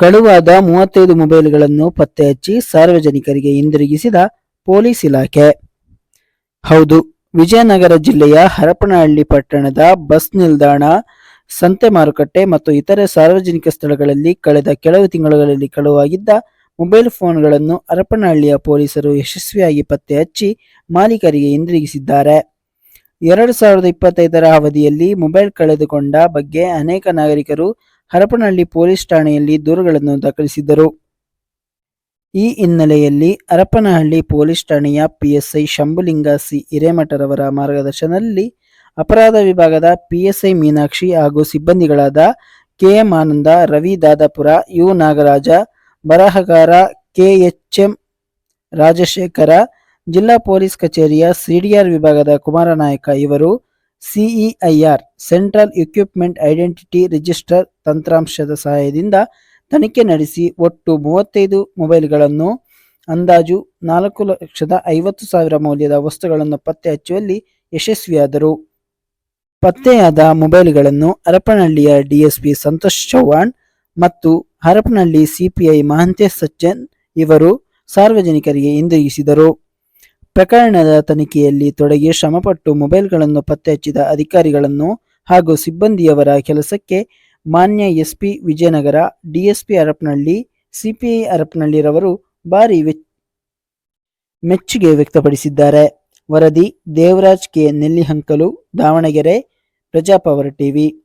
ಕಳುವಾದ ಮೂವತ್ತೈದು ಮೊಬೈಲ್ಗಳನ್ನು ಪತ್ತೆ ಹಚ್ಚಿ ಸಾರ್ವಜನಿಕರಿಗೆ ಹಿಂದಿರುಗಿಸಿದ ಪೊಲೀಸ್ ಇಲಾಖೆ. ಹೌದು, ವಿಜಯನಗರ ಜಿಲ್ಲೆಯ ಹರಪನಹಳ್ಳಿ ಪಟ್ಟಣದ ಬಸ್ ನಿಲ್ದಾಣ, ಸಂತೆ ಮಾರುಕಟ್ಟೆ ಮತ್ತು ಇತರೆ ಸಾರ್ವಜನಿಕ ಸ್ಥಳಗಳಲ್ಲಿ ಕಳೆದ ಕೆಲವು ತಿಂಗಳುಗಳಲ್ಲಿ ಕಳುವಾಗಿದ್ದ ಮೊಬೈಲ್ ಫೋನ್ಗಳನ್ನು ಹರಪನಹಳ್ಳಿಯ ಪೊಲೀಸರು ಯಶಸ್ವಿಯಾಗಿ ಪತ್ತೆ ಹಚ್ಚಿ ಮಾಲೀಕರಿಗೆ ಹಿಂದಿರುಗಿಸಿದ್ದಾರೆ. ಎರಡು ಸಾವಿರದ ಇಪ್ಪತ್ತೈದರ ಅವಧಿಯಲ್ಲಿ ಮೊಬೈಲ್ ಕಳೆದುಕೊಂಡ ಬಗ್ಗೆ ಅನೇಕ ನಾಗರಿಕರು ಹರಪನಹಳ್ಳಿ ಪೊಲೀಸ್ ಠಾಣೆಯಲ್ಲಿ ದೂರುಗಳನ್ನು ದಾಖಲಿಸಿದ್ದರು. ಈ ಹಿನ್ನೆಲೆಯಲ್ಲಿ ಹರಪನಹಳ್ಳಿ ಪೊಲೀಸ್ ಠಾಣೆಯ ಪಿಎಸ್ಐ ಶಂಭುಲಿಂಗ ಸಿ ಹಿರೇಮಠರವರ ಮಾರ್ಗದರ್ಶನದಲ್ಲಿ ಅಪರಾಧ ವಿಭಾಗದ ಪಿಎಸ್ಐ ಮೀನಾಕ್ಷಿ ಹಾಗೂ ಸಿಬ್ಬಂದಿಗಳಾದ ಕೆಎಂ ಆನಂದ, ರವಿ ದಾದಾಪುರ, ಯು ನಾಗರಾಜ, ಬರಹಗಾರ ಕೆಎಚ್ಎಂ ರಾಜಶೇಖರ, ಜಿಲ್ಲಾ ಪೊಲೀಸ್ ಕಚೇರಿಯ ಸಿಡಿಆರ್ ವಿಭಾಗದ ಕುಮಾರನಾಯಕ ಇವರು CEIR, central equipment identity register ತಂತ್ರಾಂಶದ ಸಹಾಯದಿಂದ ತನಿಖೆ ನಡೆಸಿ ಒಟ್ಟು ಮೂವತ್ತೈದು ಮೊಬೈಲ್ಗಳನ್ನು, ಅಂದಾಜು ನಾಲ್ಕು ಲಕ್ಷದ ಐವತ್ತು ಸಾವಿರ ಮೌಲ್ಯದ ವಸ್ತುಗಳನ್ನು ಪತ್ತೆ ಹಚ್ಚುವಲ್ಲಿ ಯಶಸ್ವಿಯಾದರು. ಪತ್ತೆಯಾದ ಮೊಬೈಲ್ಗಳನ್ನು ಹರಪನಹಳ್ಳಿಯ ಡಿಎಸ್ಪಿ ಸಂತೋಷ್ ಚೌಹಾಣ್ ಮತ್ತು ಹರಪನಹಳ್ಳಿ ಸಿಪಿಐ ಮಹಂತೇಶ್ ಸಚ್ಚನ್ ಇವರು ಸಾರ್ವಜನಿಕರಿಗೆ ಹಿಂದಿರುಗಿಸಿದರು. ಪ್ರಕರಣದ ತನಿಖೆಯಲ್ಲಿ ತೊಡಗಿ ಶ್ರಮಪಟ್ಟು ಮೊಬೈಲ್ಗಳನ್ನು ಪತ್ತೆ ಹಚ್ಚಿದ ಅಧಿಕಾರಿಗಳನ್ನು ಹಾಗೂ ಸಿಬ್ಬಂದಿಯವರ ಕೆಲಸಕ್ಕೆ ಮಾನ್ಯ SP Vijayanagara, DSP Harapanahalli, CPI ಹರಪನಹಳ್ಳಿರವರು ಭಾರಿ ಮೆಚ್ಚುಗೆ ವ್ಯಕ್ತಪಡಿಸಿದ್ದಾರೆ. ವರದಿ ದೇವರಾಜ್ ಕೆ. ನೆಲ್ಲಿಹಂಕಲು, ದಾವಣಗೆರೆ, ಪ್ರಜಾಪವರ್ ಟಿವಿ.